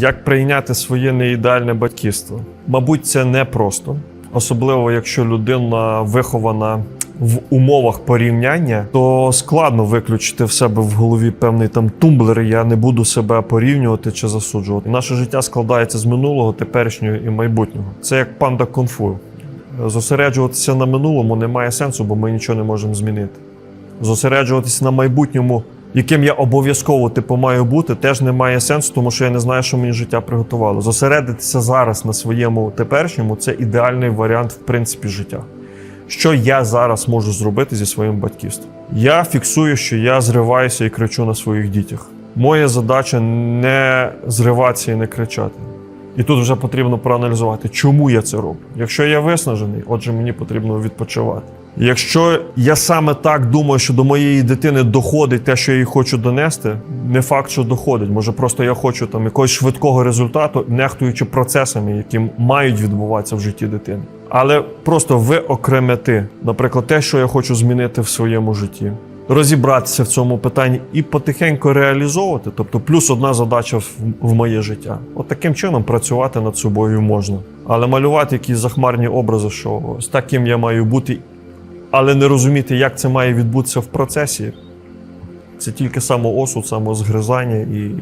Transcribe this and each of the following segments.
Як прийняти своє неідеальне батьківство? Мабуть, це непросто, особливо якщо людина вихована в умовах порівняння, то складно виключити в себе в голові певний там тумблер. Я не буду себе порівнювати чи засуджувати. Наше життя складається з минулого, теперішнього і майбутнього. Це як панда кунг-фу. Зосереджуватися на минулому немає сенсу, бо ми нічого не можемо змінити. Зосереджуватися на майбутньому, яким я обов'язково типу маю бути, теж не має сенсу, тому що я не знаю, що мені життя приготувало. Зосередитися зараз на своєму теперішньому це ідеальний варіант, в принципі, життя. Що я зараз можу зробити зі своїм батьківством? Я фіксую, що я зриваюся і кричу на своїх дітях. Моя задача не зриватися і не кричати. І тут вже потрібно проаналізувати, чому я це роблю. Якщо я виснажений, отже, мені потрібно відпочивати. Якщо я саме так думаю, що до моєї дитини доходить те, що я їй хочу донести, не факт, що доходить. Може, просто я хочу там якогось швидкого результату, нехтуючи процесами, які мають відбуватися в житті дитини. Але просто виокремити, наприклад, те, що я хочу змінити в своєму житті, розібратися в цьому питанні і потихеньку реалізовувати. Тобто, плюс одна задача в, моє життя. От таким чином працювати над собою можна. Але малювати якісь захмарні образи, що ось таким я маю бути, але не розуміти, як це має відбутися в процесі. Це тільки самоосуд, самозгризання і,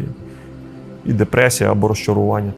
і депресія або розчарування.